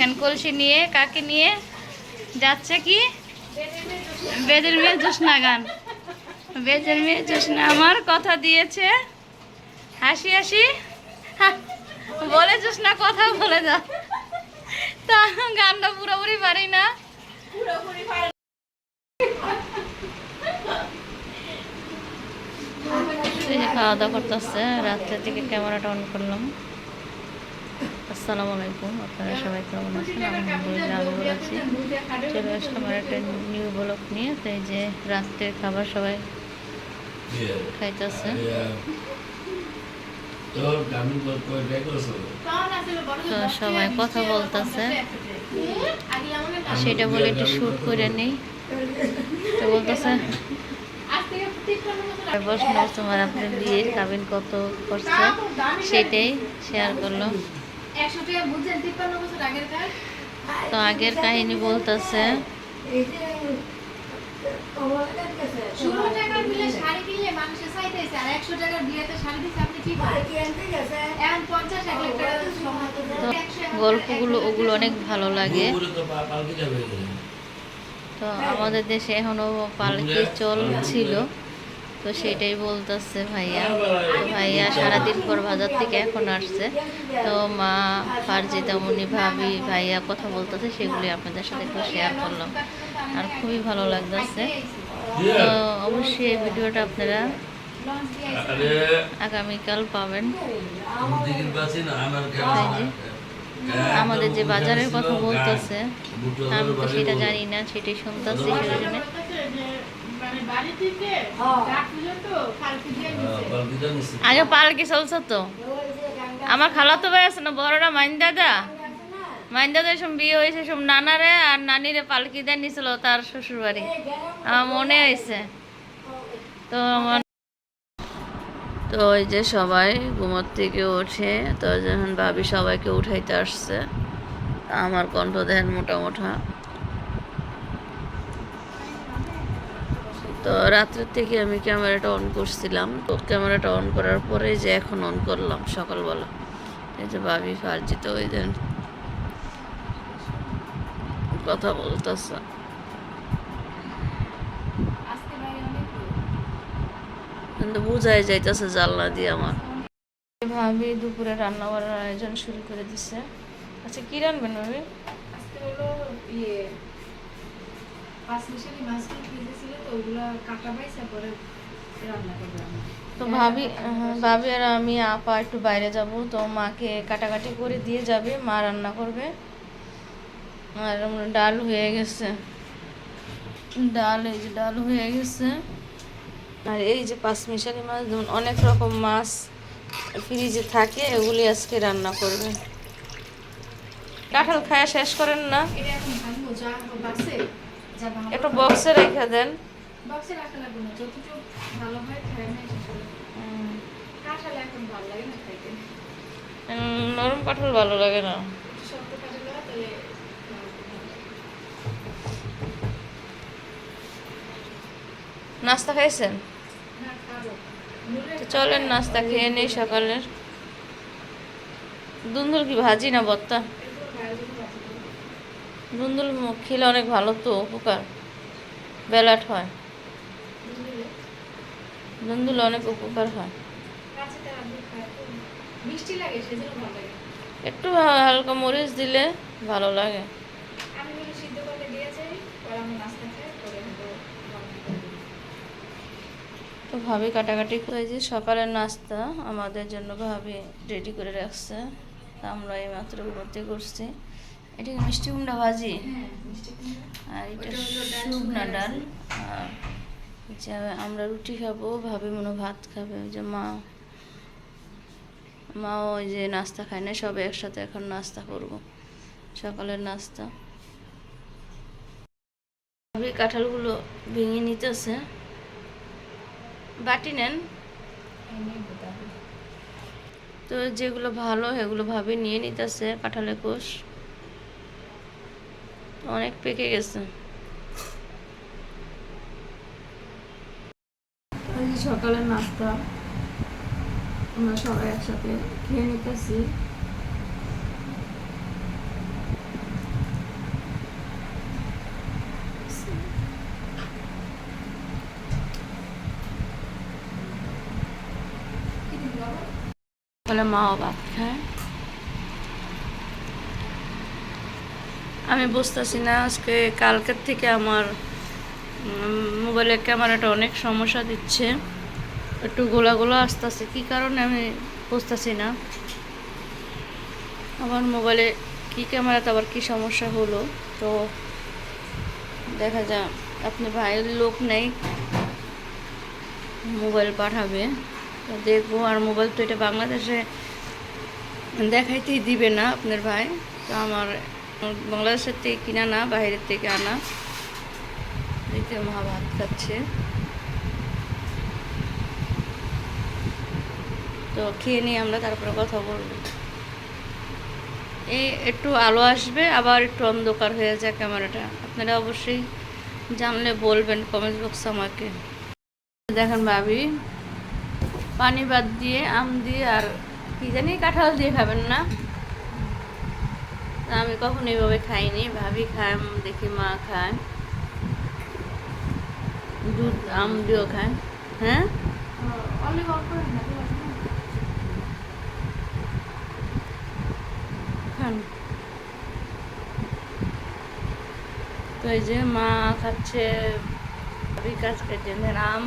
দেখেন, কলসি নিয়ে কাকে নিয়ে যাচ্ছে কি? বেদের মেয়ে জোসনা গান। বেদের মেয়ে জোসনা আমার কথা দিয়েছে। হাসি হাসি। বলে জোসনা কথা বলে যা। তা গানটা পুরোপুরি পারি না। খাওয়া দাওয়া করতেছে রাত্রে থেকে ক্যামেরাটা অন করলাম। আসসালামু আলাইকুম। আপনারা সবাই কেমন আছেন? আলহামদুলিল্লাহ আমি ভালো আছি। চলে আসলাম আর একটা নিউ ব্লগ নিয়ে। তো এই যে রাত্রের খাবার সবাই খাইতেছে। তো সবাই। কথা বলতেছে। সেটা বলে। একটু শ্যুট করে নেই। তো বলতেছে প্রশ্ন তোমার আপনার বিয়ের কাবিন কত করছে? সেটাই শেয়ার করল। তো আগের কাহিনী বলতেছে। গল্পগুলো ওগুলো অনেক ভালো লাগে। তো আমাদের দেশে এখনও পালকি চল ছিল তো সেটাই বলতেছে ভাইয়া। তো ভাইয়া সারাদিন পর বাজার থেকে এখন আসছে। তো মা ফারজিদা মুনি ভাবি ভাইয়া কথা বলতেছে সেগুলি আপনাদের সাথে একটু শেয়ার করলাম। আর খুবই ভালো লাগতেছে। তো অবশ্যই এই ভিডিওটা আপনারা আগামীকাল পাবেন। আমাদের যে বাজারের কথা বলতেছে আমি তো সেটা জানি না সেটাই শুনতেছি সেই জন্য বলতেছে যে বাড়ি থেকে ডাক দিলো তো কালকে দিয়ে দিছে। আগে পালকি চলছে তো। আমার খালাতো ভাই আছে না বড়রা মাইন দাদা। মাইন দাদা সব বিয়ে হয়েছে সব নানারে আর নানিরে পালকি দিয়ে নিছিল তার শ্বশুর বাড়ি আমার মনে হয়েছে। তো আমার তো ওই যে সবাই ঘুমোর থেকে ওঠে তো যখন ভাবি সবাইকে উঠাইতে আসছে আমার কণ্ঠ দেন মোটা মোটা তো রাত্রের থেকে আমি ক্যামেরাটা অন করছিলাম। তো ক্যামেরাটা অন করার পরে যে এখন অন করলাম সকালবেলা। এই যে ভাবি ফার্জিত ওই দেন কথা বলতেছে। আজকে বাইরে কিন্তু বোঝাই যাইতেছে জানলা দিয়ে আমার। ভাবি দুপুরে রান্না বান্নার আয়োজন শুরু করে দিছে। আচ্ছা কি রান্নবেন ভাবি? আজকে হলো ইয়ে পাঁচ মিশালি তো ওগুলো কাটা পাইছে পরে রান্না করবে তো ভাবি হ্যাঁ, ভাবি আর আমি আপা একটু বাইরে যাব। তো মাকে কাটাকাটি করে দিয়ে যাবে মা রান্না করবে। আর ডাল হয়ে গেছে। ডাল এই যে ডাল হয়ে গেছে। আর এই যে পাঁচমিশালি মাছ ধরুন অনেক রকম মাছ ফ্রিজে থাকে এগুলি আজকে রান্না করবে। কাঁঠাল খায়া শেষ করেন না। একটু বক্সে রেখে দেন। বক্সে রাখা লাগবে না ভালো হয় খায় না কাঁঠাল এখন ভালো লাগে না খাইতে? নরম কাঁঠাল ভালো লাগে না। শক্ত কাঁঠাল তাহলে নাস্তা খাইছেন? চলেন নাস্তা খেয়ে নেই সকালের দুন্দুল কি ভাজি না বত্তা। দুন্দুল খেলে অনেক ভালো তো উপকার। বেলাট হয়। দুন্দুল অনেক উপকার হয়। মিষ্টি লাগে সেজন্য ভালো লাগে। একটু হালকা মরিচ দিলে ভালো লাগে। আমি হলো সিদ্ধ করে দিয়ে যাই আমি নাস্তা খাই পরে হলো রান্না করে তো ভাবি কাটাকাটি করে যে সকালের নাস্তা আমাদের জন্য ভাবি রেডি করে রাখছে। তা আমরা এই মাত্র ভর্তি করছি। এটা মিষ্টি কুমড়া ভাজি? হ্যাঁ আর এটা শুকনা ডাল। আর যে আমরা রুটি খাব, ভাবি মনে ভাত খাবে। যে মা মা ওই যে নাস্তা খায় না, সবাই একসাথে এখন নাস্তা করব। সকালের নাস্তা। কাঁঠালগুলো ভেঙে নিতেছে। বাটি নেন। তো যেগুলো ভালো, সেগুলো ভাবে নিয়ে নিতেছে কাঁঠালের কোষ। অনেক পেকে গেছে। সকালের নাস্তা আমরা সবাই একসাথে খেয়ে নিতেছি। মাও ভাত খায়। আমি বুঝতেছি না আজকে কালকের থেকে আমার মোবাইলের ক্যামেরাটা অনেক সমস্যা দিচ্ছে। একটু গোলা গোলা আসতেছে, কী কারণে আমি বুঝতেছি না। আমার মোবাইলে কী ক্যামেরাতে আবার কী সমস্যা হলো? তো দেখা যাক, আপনি ভাইয়ের লোক নেই মোবাইল পাঠাবে। দেখব, আর মোবাইল তো এটা বাংলাদেশে দেখাইতেই দিবে না আপনার ভাই। তো আমার বাংলাদেশের থেকে কিনা না, বাইরের থেকে আনা। দেখতে মা ভাত খাচ্ছে। তো খেয়ে নিয়ে আমরা তারপরে কথা বলব। এই একটু আলো আসবে, আবার একটু অন্ধকার হয়ে যায় ক্যামেরাটা। আপনারা অবশ্যই জানলে বলবেন কমেন্ট বক্স আমাকে। দেখেন ভাবি, পানি বাদ দিয়ে আম দিয়ে আর কি জানি কাঁঠাল দিয়ে খাবেন না। আমি কখনো এইভাবে খাইনি। ভাবি খায়, দেখি মা খায়। দুধ আম দিয়েও খায়। হ্যাঁ? খান। তো এই যে মা খাচ্ছে বিকাশ কেটে আম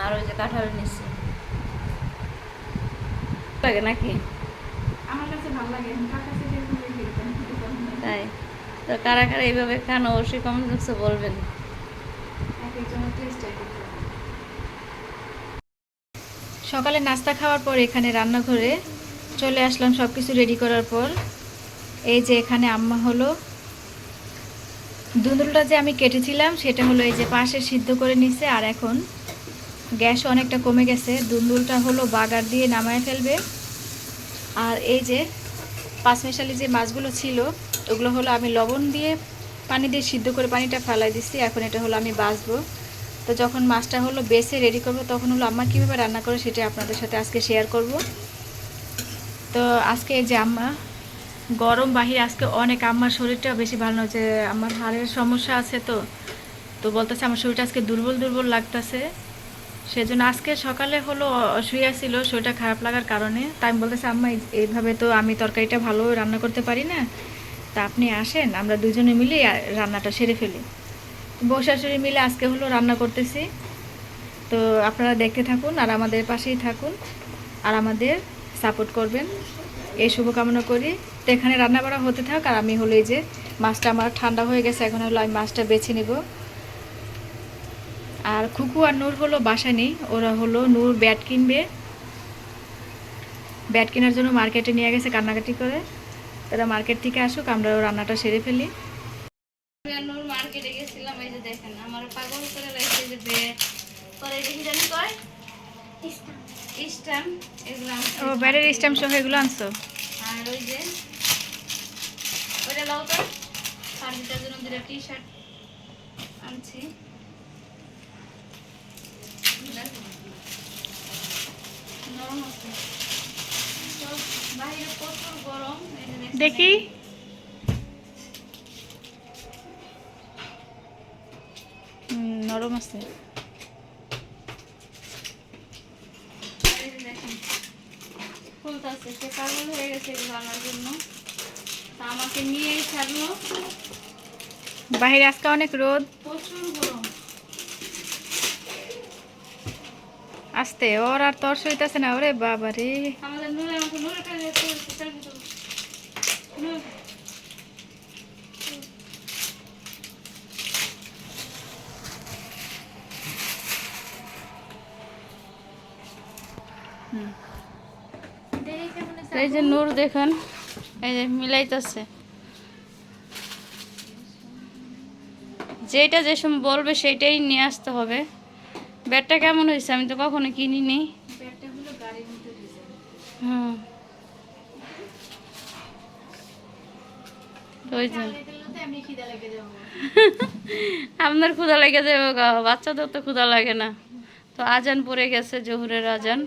আর ওই যে কাঁঠাল নিচ্ছে। লাগে নাকি? আমার কাছে ভালো লাগে তাই। তো কারা কারা এইভাবে খান অবশ্যই কমেন্ট বক্সে বলবেন। সকালে নাস্তা খাওয়ার পর এখানে রান্নাঘরে চলে আসলাম সব কিছু রেডি করার পর। এই যে এখানে আম্মা হলো। দুন্দুলটা যে আমি কেটেছিলাম, সেটা হলো এই যে পাশে সিদ্ধ করে নিছে, আর এখন গ্যাস অনেকটা কমে গেছে। দুন্দুলটা হলো বাগার দিয়ে নামায় ফেলবে। আর এই যে পাঁচমেশালি যে মাছগুলো ছিল, ওগুলো হলো আমি লবণ দিয়ে পানি দিয়ে সিদ্ধ করে পানিটা ফেলাই দিচ্ছি এখন এটা হলো আমি বাছবো তো যখন মাছটা হলো বেছে রেডি করব, তখন হলো আম্মা কীভাবে রান্না করে সেটা আপনাদের সাথে আজকে শেয়ার করব। তো আজকে এই যে আম্মা, গরম বাহিরে আজকে অনেক আম্মার শরীরটা বেশি ভালো না, যে আমার হাড়ের সমস্যা আছে তো। তো বলতেছে আমার শরীরটা আজকে দুর্বল দুর্বল লাগতেছে। সেজন্য আজকে সকালে হলো শুয়ে ছিল, শরীরটা খারাপ লাগার কারণে। তাই আমি বলতেছি, আম্মা এইভাবে তো আমি তরকারিটা ভালো রান্না করতে পারি না। তা আপনি আসেন, আমরা দুজনে মিলে রান্নাটা সেরে ফেলি। বউ শাশুড়ি মিলে আজকে হলো রান্না করতেছি। তো আপনারা দেখতে থাকুন আর আমাদের পাশেই থাকুন আর আমাদের সাপোর্ট করবেন। এই শুভকামনা করি। তো এখানে রান্না বাড়া হতে থাক আর আমি হলো এই যে মাছটা আমার ঠান্ডা হয়ে গেছে, এখন হলো আমি মাছটা বেছে নেব। আর খুকু আর নূর হলো বাসা নেই, ওরা হলো নূর ব্যাট কিনবে। ব্যাট কেনার জন্য মার্কেটে নিয়ে গেছে কান্নাকাটি করে। তারা মার্কেট থেকে আসুক আমরা রান্নাটা সেরে ফেলি। নূর মার্কেটে গেছিলাম এই যে দেখেন আমার পাগল করে লাগছে যে বে পরে এটা কি জানি কয়? স্টাম এগুলো আনছি। ও ব্যাটের স্ট্যাম্প সহ এগুলো আনছো? আর ওই যে ওইটা লাও তো। সার্ভিসের জন্য দুটো টি শার্ট আনছি। নরম আছে। তো বাইরে প্রচুর গরম দেখি। নরম আছে। এই ফুলতাছে সে পাগল হয়ে গেছে আনার জন্য। তা আমাকে নিয়েই ছাড়লো। বাইরে আজকে অনেক রোদ। প্রচুর গরম। আসতে ওর আর তর সইতাছে না ওরে বাবা রে আমাদের নূরে আমাকে নূরে টাকা সেলফি তুল নূর তো এই যে নূর দেখেন, এই যে মিলাইতেছে। যেটা যে সময় বলবে সেটাই নিয়ে আসতে হবে। ব্যাটটা কেমন হয়েছে? আমি তো কখনো কিনিনি। হুম জন্য আপনার ক্ষুধা লেগে যাবে বাচ্চাদের তো ক্ষুধা লাগে না। তো আজান পড়ে গেছে, জহুরের আজান।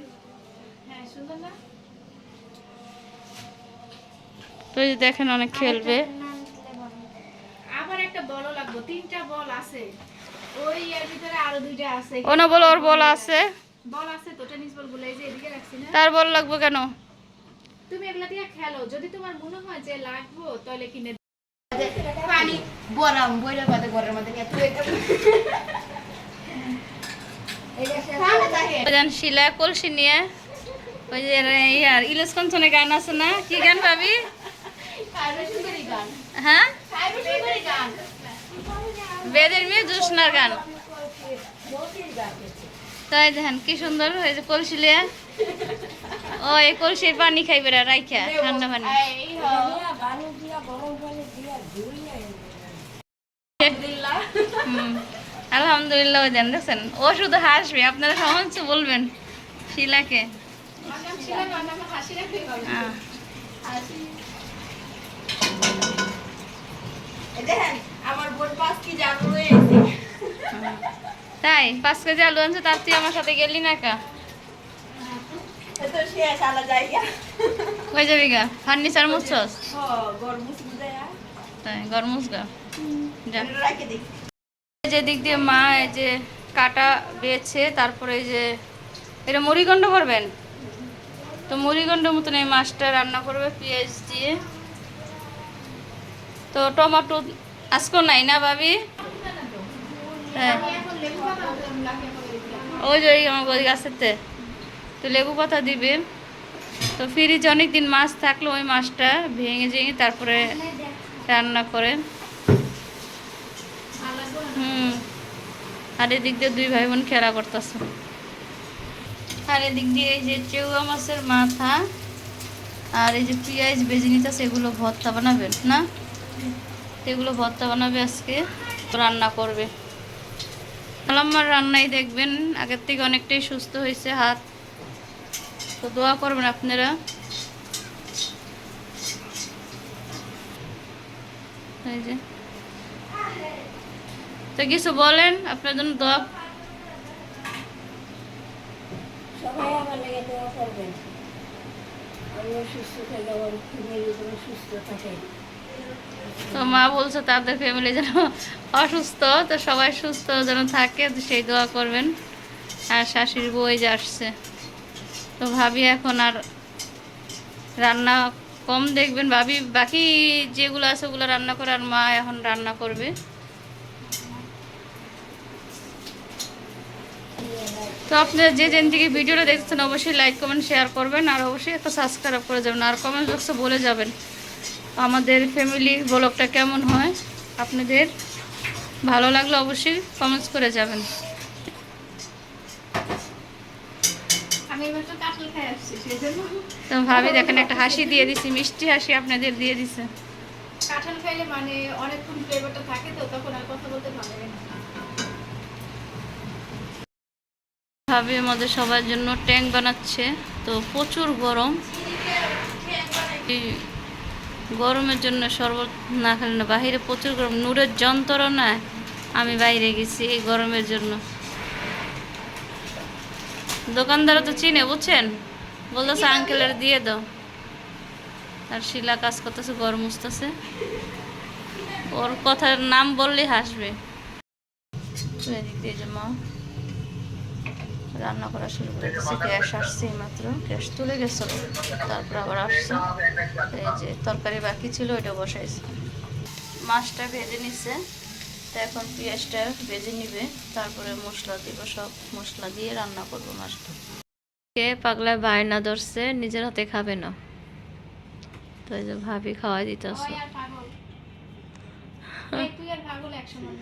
তো এই যে দেখেন অনেক খেলবে। আবার একটা বল লাগবে তিনটা বল আছে। ওই এর ভিতরে আরও দুইটা আছে। ও না বলো ওর বল আছে। বল আছে তো টেনিস বলগুলো এই যে এদিকে রাখছি না। তার বল লাগবে কেন? তুমি এগুলা দিয়ে খেলো। যদি তোমার মনে হয় যে লাগবো তাহলে কিনে পানি গরম বইরে বাদে ঘরের মধ্যে নিয়ে তুই এটা শিলা কলসি নিয়ে। ওই যে ইয়ার ইলেশ কঞ্চনে গান আছে না? কি গান পাবি হ্যাঁ? বেদের মেয়ে জোসনার গান। তাই দেখেন কি সুন্দর ও এই কলসির পানি খাইবে রাইখা ঠান্ডা পানি। হুম। আলহামদুলিল্লাহ ওই দেন দেখছেন? ও শুধু হাসবে আপনারা সমস্ত বলবেন? শিলাকে? হ্যাঁ। এই দেখেন আমার বোন পাঁচ কি জানো রয়েছে তাই পাঁচ কেজি আলু আনছে তার তুই আমার সাথে গেলি না কা? কই যাবি গা? ফার্নিচার মুছছস? তাই যা। দিক দিয়ে মা এই যে কাটা বেছে তারপরে এই যে এটা মুড়িগণ্ড করবেন তো মুড়িগণ্ড মতন এই মাছটা রান্না করবে পেঁয়াজ দিয়ে। তো টমেটো আজকেও নাই না ভাবি? হ্যাঁ। ওই যে আমার গাছেতে। তো লেবু পাতা দিবে। তো ফ্রিজ অনেক দিন মাছ থাকল ওই মাছটা ভেঙে ভেঙে তারপরে রান্না করে। হুম। আর এদিক দিয়ে দুই ভাই বোন খেলা করতেছে। আর এদিক দিয়ে এই যে চেউয়া মাছের মাথা আর এই যে পেঁয়াজ বেজে নিতেছে, এগুলো ভর্তা বানাবেন, না? এগুলো ভর্তা বানাবে আজকে রান্না করবে। আমার রান্নাই দেখবেন, আগের থেকে অনেকটাই সুস্থ হয়েছে হাত। তো দোয়া করবেন আপনারা। তো কিছু বলেন, আপনার জন্য দোয়া। সবাই আমার দোয়া করবেন। আমিও সুস্থ আমার সুস্থ থাকে। তো মা বলছে তাদের ফ্যামিলি যেন অসুস্থ, তো সবাই সুস্থ যেন থাকে সেই দোয়া করবেন। আর শাশুড়ি বই যে আসছে। তো ভাবি এখন আর রান্না কম দেখবেন। ভাবি, বাকি যেগুলো আছে ওগুলো রান্না করে আর মা এখন রান্না করবে। তো আপনারা যে যেন থেকে ভিডিওটা দেখছেন অবশ্যই লাইক কমেন্ট শেয়ার করবেন। আর অবশ্যই একটা সাবস্ক্রাইব করে যাবেন। আর কমেন্ট বক্সে বলে যাবেন। আমাদের ফ্যামিলি ব্লগটা কেমন হয়? আপনাদের ভালো লাগলে অবশ্যই কমেন্টস করে যাবেন। তো ভাবি দেখেন একটা হাসি দিয়ে দিছি মিষ্টি হাসি আপনাদের দিয়ে দিছে। কাঁঠাল খাইলে মানে অনেকক্ষণ ফ্লেভারটা থাকে তো তখন আর কথা বলতে ভালো লাগে না। ভাবি আমাদের সবার জন্য ট্যাঙ্ক বানাচ্ছে তো প্রচুর গরম। গরমের জন্য শরবত না খেলে না বাইরে প্রচুর গরম। নূরের যন্ত্রণায় আমি বাইরে গেছি এই গরমের জন্য। দোকানদারও তো চিনে, বুঝছেন? বলতেছে আঙ্কেলের দিয়ে দাও। আর শিলা কাজ করতেছে গরম উঠতেছে ওর কথার নাম বললেই হাসবে। মা। রান্না করা শুরু করে দিচ্ছে গ্যাস আসছে মাত্র। গ্যাস তুলে গেছিল তারপর আবার আসছে। এই যে তরকারি বাকি ছিল, ওইটা বসাইছে। মাছটা ভেজে নিচ্ছে তো এখন পেঁয়াজটা ভেজে নিবে। তারপরে মশলা দিব, সব মশলা দিয়ে রান্না করব মাছটা। কে পাগলায় বায়না ধরছে, নিজের হাতে খাবে না। তো এই যে ভাবি খাওয়াই ওই পাগল। একসময়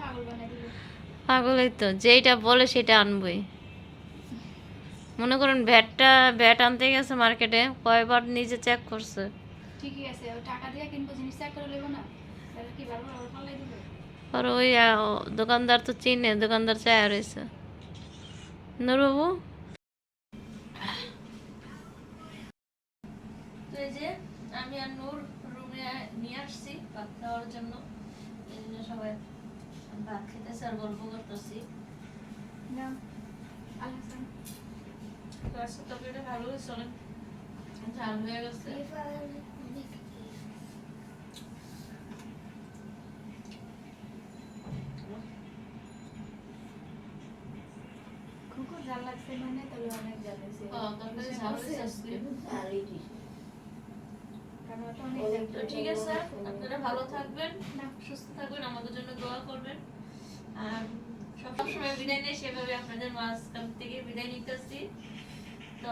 পাগল বানাই পাগলই তো যেইটা বলে সেটা আনবই। মনে করুন ভ্যাটটা ভ্যাট আনতে গেছে মার্কেটে কয়বার নিজে চেক করছে। ঠিকই আছে টাকা দিয়ে কিনবো জিনিস চেক করে না কি আর ওই দোকানদার তো চিনে দোকানদার চায় রয়েছে নুরবাবু? তো এই যে আমি আর নূর রুমে নিয়ে আসছি ভাত খাওয়ার জন্য। এই জন্য সবাই। ভাত খেতেছে আর গল্প করতেছি না আজকে তরকারিটা ভালো হয়েছে অনেক ঝাল হয়ে গেছে খুব জাল লাগছে মানে তবে অনেক তরকারি ঝাল হয়েছে আজকে দিছে। কারণ ওটা অনেক ওই জ্বালাইছে। তো ঠিক আছে আপনারা ভালো থাকবেন সুস্থ থাকবেন আমাদের জন্য দোয়া করবেন। আর সবসময় বিদায় নেই সেভাবে আপনাদের মাঝখান থেকে বিদায় নিতেছি। তো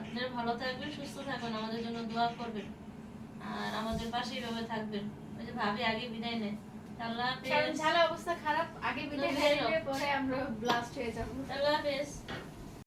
আপনারা ভালো থাকবেন সুস্থ থাকবেন আমাদের জন্য দোয়া করবেন। আর আমাদের পাশে এইভাবে থাকবেন। ওই যে ভাবি আগে বিদায় নেয়। অবস্থা খারাপ আগে বিদায় পরে আমরা ব্লাস্ট হয়ে যাব। আল্লাহ হাফেজ।